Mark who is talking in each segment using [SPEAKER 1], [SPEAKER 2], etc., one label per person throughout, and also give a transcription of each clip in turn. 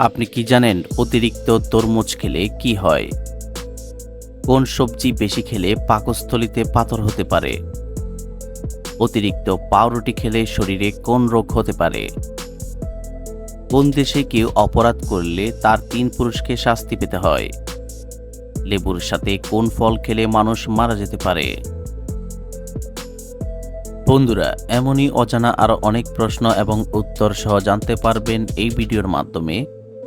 [SPEAKER 1] আপনি কি জানেন অতিরিক্ত তরমুজ খেলে কি হয়? কোন সবজি বেশি খেলে পাকস্থলিতে পাথর হতে পারে? অতিরিক্ত পাউরুটি খেলে শরীরে কোন রোগ হতে পারে? কোন দেশে কেউ অপরাধ করলে তার তিন পুরুষকে শাস্তি পেতে হয়? লেবুর সাথে কোন ফল খেলে মানুষ মারা যেতে পারে? বন্ধুরা, এমনই অজানা আরও অনেক প্রশ্ন এবং উত্তর সহ জানতে পারবেন এই ভিডিওর মাধ্যমে।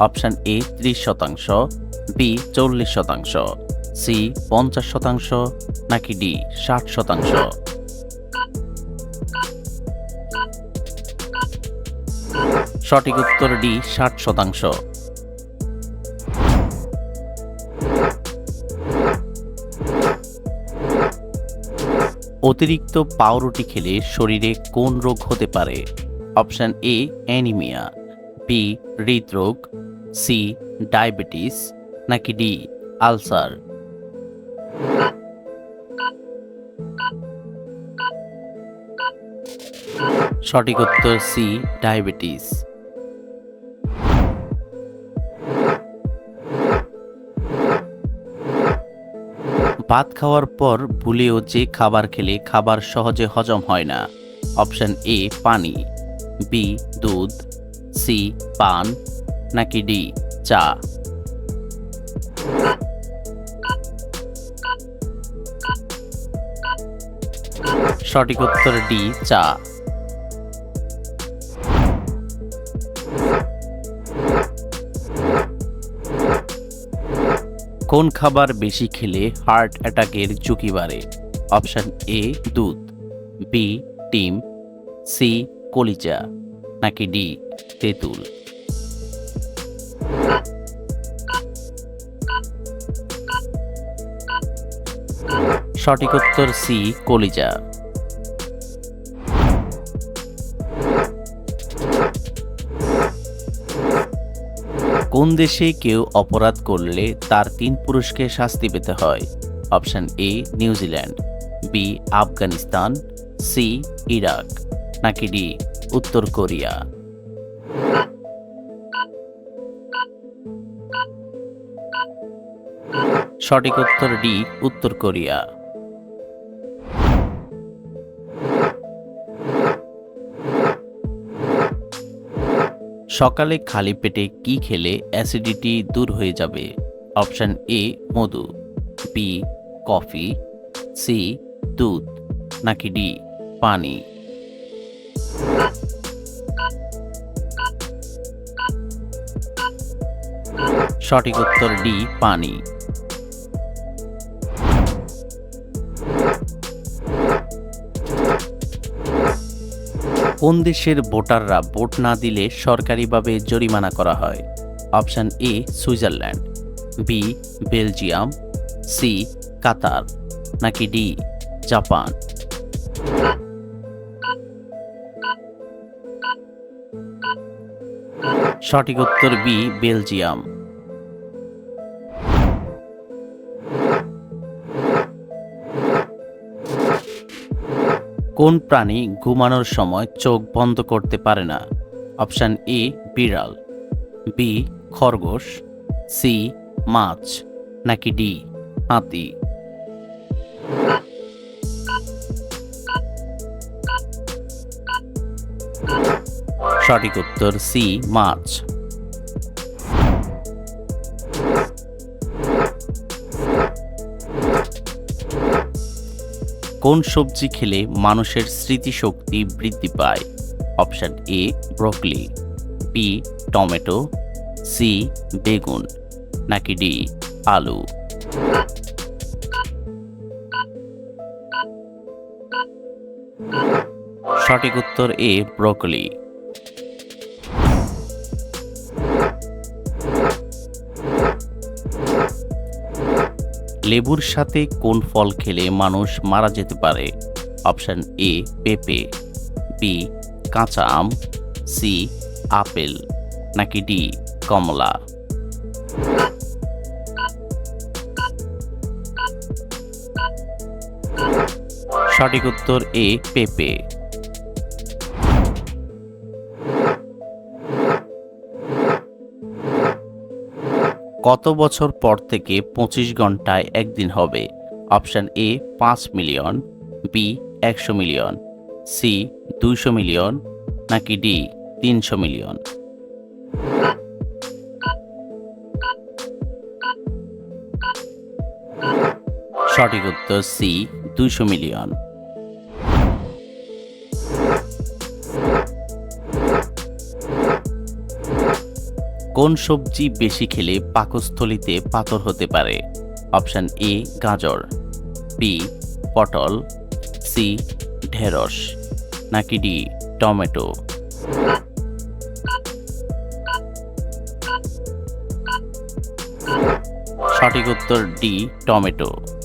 [SPEAKER 1] অপশান এ ত্রিশ শতাংশ, বি চল্লিশ শতাংশ, সি পঞ্চাশ শতাংশ, নাকি ডি ষাট শতাংশ? সঠিক উত্তর ডি ষাট শতাংশ। অতিরিক্ত পাউরুটি খেলে শরীরে কোন রোগ হতে পারে? অপশান এ অ্যানিমিয়া, বি হৃদরোগ সি, ডায়াবেটিস, নাকি ডি, আলসার? সঠিক উত্তর সি, ডায়াবেটিস। ভাত খাওয়ার পর ভুলেও যে খাবার খেলে খাবার সহজে হজম হয় না। অপশন এ, পানি। বি, দুধ। সি, পান। নাকি ডি? চা। সঠিক উত্তর ডি, চা। কোন খাবার বেশি খেলে হার্ট অ্যাটাকের ঝুঁকি বাড়ে? অপশন এ, দুধ। বি ডিম সি, কলিজা। নাকি ডি, তেঁতুল। সঠিক উত্তর সি, কলিজা। কোন দেশে কেউ অপরাধ করলে তার তিন পুরুষকে শাস্তি পেতে হয়? Option A, New Zealand, B, Afghanistan, C, Iraq, নাকি ডি, উত্তর কোরিয়া? সঠিক উত্তর ডি, উত্তর কোরিয়া। সকালে খালি পেটে কি খেলে অ্যাসিডিটি দূর হয়ে যাবে? অপশান এ, মধু বি কফি সি দুধ, নাকি ডি পানি? সঠিক উত্তর ডি পানি। কোন দেশের ভোটাররা ভোট না দিলে সরকারিভাবে জরিমানা করা হয়? Option A, Switzerland. B, Belgium. C, Qatar. নাকি ডি, জাপান। সঠিক উত্তর বি, বেলজিয়াম। কোন প্রাণী ঘুমানোর সময় চোখ বন্ধ করতে পারে না? অপশান এ, বিড়াল, বি, খরগোশ, সি, মাছ, নাকি ডি, হাতি। সঠিক উত্তর সি, মাছ। কোন সবজি খেলে মানুষের স্মৃতিশক্তি বৃদ্ধি পায়? Option A, broccoli B tomato C বেগুন, নাকি ডি আলু? সঠিক উত্তর এ, ব্রকলি। লেবুর সাথে কোন ফল খেলে মানুষ মারা যেতে পারে? অপশান এ পেঁপে বি কাঁচা আম সি আপেল, নাকি ডি কমলা? সঠিক উত্তর এ পেঁপে। কত বছর পর থেকে পঁচিশ ঘন্টায় একদিন হবে? অপশান এ, পাঁচ মিলিয়ন, বি, একশো মিলিয়ন, সি, দুইশো মিলিয়ন, নাকি ডি, তিনশো মিলিয়ন? সঠিক উত্তর সি, দুইশো মিলিয়ন। কোন সবজি বেশি খেলে পাকস্থলিতে পাথর হতে পারে? অপশান এ, গাজর, বি, পটল, সি, ঢেঁড়স, নাকি ডি, টমেটো? সঠিক উত্তর ডি, টমেটো।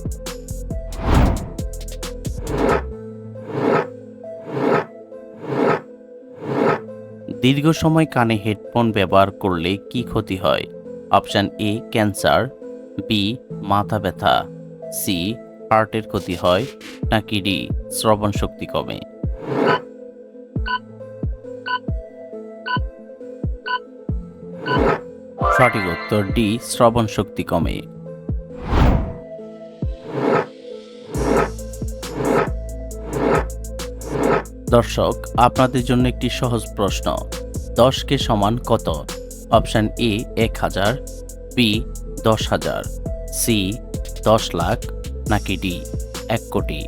[SPEAKER 1] দীর্ঘ সময় কানে হেডফোন ব্যবহার করলে কি ক্ষতি হয়? অপশান এ, ক্যান্সার। বি, মাথা ব্যথা। সি, হার্টের ক্ষতি হয়, নাকি ডি, শ্রবণ শক্তি কমে। সঠিক উত্তর ডি, শ্রবণ শক্তি কমে। দর্শক, আপনাদের জন্য একটি সহজ প্রশ্ন। দশকে সমান কত? অপশান এ, এক হাজার, বি, দশ হাজার, সি, দশ লাখ, নাকি ডি, এক কোটি।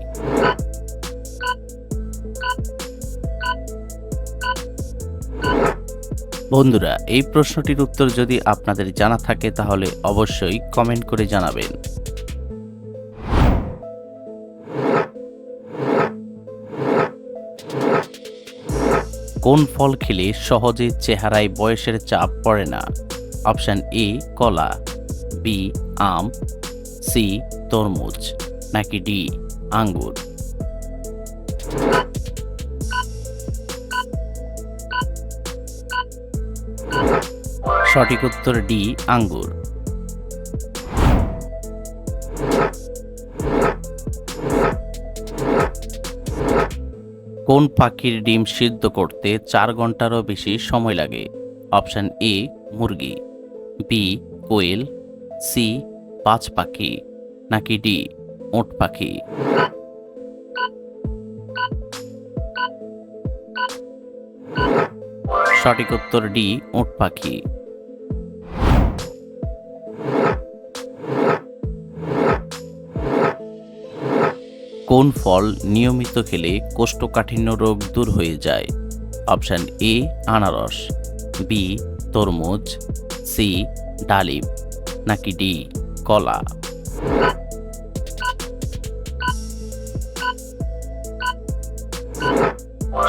[SPEAKER 1] বন্ধুরা, এই প্রশ্নটির উত্তর যদি আপনাদের জানা থাকে, তাহলে অবশ্যই কমেন্ট করে জানাবেন। কোন ফল খেলে সহজে চেহারায় বয়সের চাপ পড়ে না? অপশান এ, কলা। বি, আম। সি, তরমুজ। নাকি ডি, আঙ্গুর। সঠিক উত্তর ডি, আঙ্গুর। কোন পাখির ডিম সিদ্ধ করতে চার ঘন্টারও বেশি সময় লাগে। অপশান এ, মুরগি। বি, কোয়েল। সি, পাঁচ পাখি। নাকি ডি ওট পাখি। সঠিক উত্তর ডি ওট পাখি। কোন ফল নিয়মিত খেলে কোষ্ঠকাঠিন্য রোগ দূর হয়ে যায়? অপশান এ, আনারস, বি, তরমুজ, সি, ডালিম, নাকি ডি, কলা?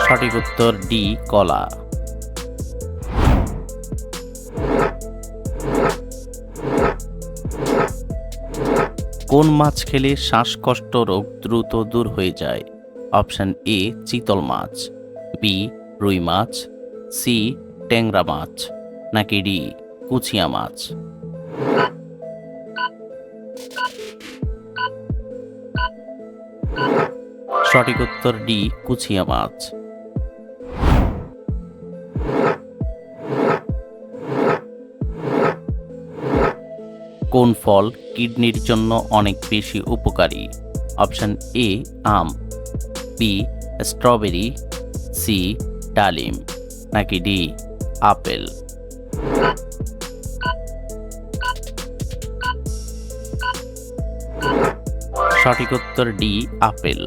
[SPEAKER 1] সঠিক উত্তর ডি, কলা। কোন মাছ খেলে শ্বাসকষ্ট রোগ দ্রুত দূর হয়ে যায়? অপশান এ, চিতল মাছ, বি, রুই মাছ, সি, ট্যাংরা মাছ, নাকি ডি, কুচিয়া মাছ? সঠিক উত্তর ডি, কুচিয়া মাছ। কোন ফল কিডনির জন্য অনেক বেশি উপকারী? Option A, um. B, strawberry. C, ডালিম। নাকি ডি, আপেল। সঠিক উত্তর ডি, আপেল।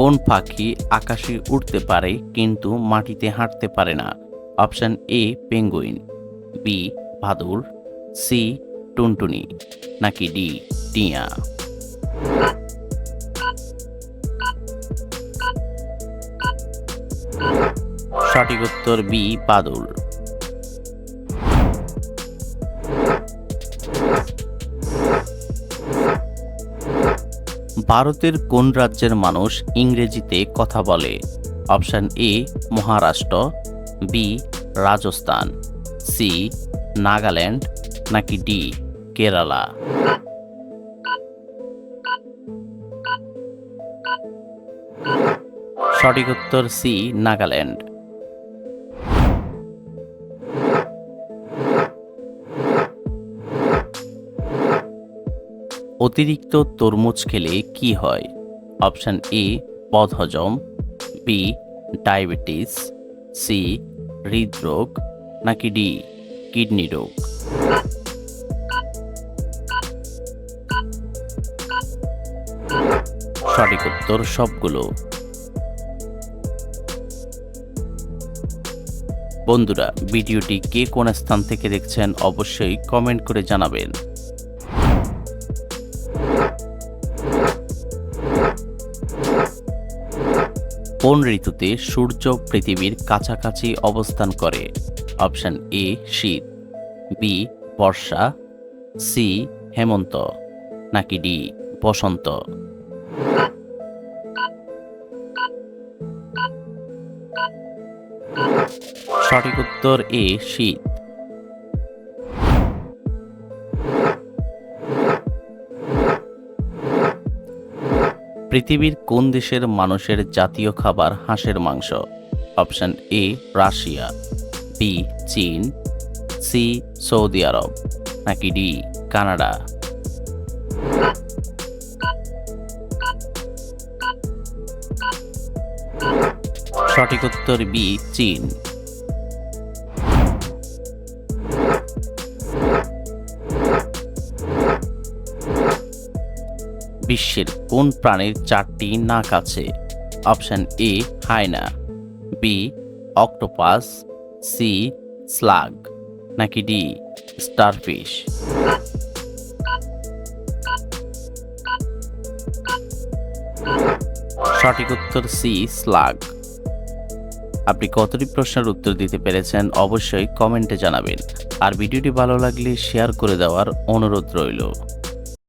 [SPEAKER 1] কোন পাখি আকাশে উঠতে পারে কিন্তু মাটিতে হাঁটতে পারে না। Option A penguin. বি ভাদুর। সি টুনটুনি। নাকি ডি টিয়া। সঠিক উত্তর বি বাদুর। ভারতের কোন রাজ্যের মানুষ ইংরেজিতে কথা বলে? Option A, Maharashtra, B, Rajasthan, C, Nagaland, নাকি ডি, কেরালা? সঠিক উত্তর সি, নাগাল্যান্ড। অতিরিক্ত তরমুজ খেলে কি হয়? অপশন এ, বদহজম বি ডায়াবেটিস সি হৃদরোগ, নাকি ডি কিডনি রোগ? সঠিক উত্তর সবগুলো। বন্ধুরা, ভিডিওটি কে কোন স্থান থেকে দেখছেন অবশ্যই কমেন্ট করে জানাবেন। কোন ঋতুতে সূর্য পৃথিবীর কাছাকাছি অবস্থান করে? অপশন এ, শীত, বি, বর্ষা, সি, হেমন্ত, নাকি ডি, বসন্ত? সঠিক উত্তর এ, শীত। পৃথিবীর কোন দেশের মানুষের জাতীয় খাবার হাঁসের মাংস? Option A, Russia. বি চীন। সি সৌদি আরব। নাকি ডি কানাডা? সঠিক উত্তর বি চীন। বিশ্বের কোন প্রাণীর চারটি নাক আছে? Option A hyena B, octopus, C, slug, নাকি ডি, স্টারফিশ? সঠিক উত্তর সি, স্লাগ। আপনি কতটি প্রশ্নের উত্তর দিতে পেরেছেন অবশ্যই কমেন্টে জানাবেন। আর ভিডিওটি ভালো লাগলে শেয়ার করে দেওয়ার অনুরোধ রইল।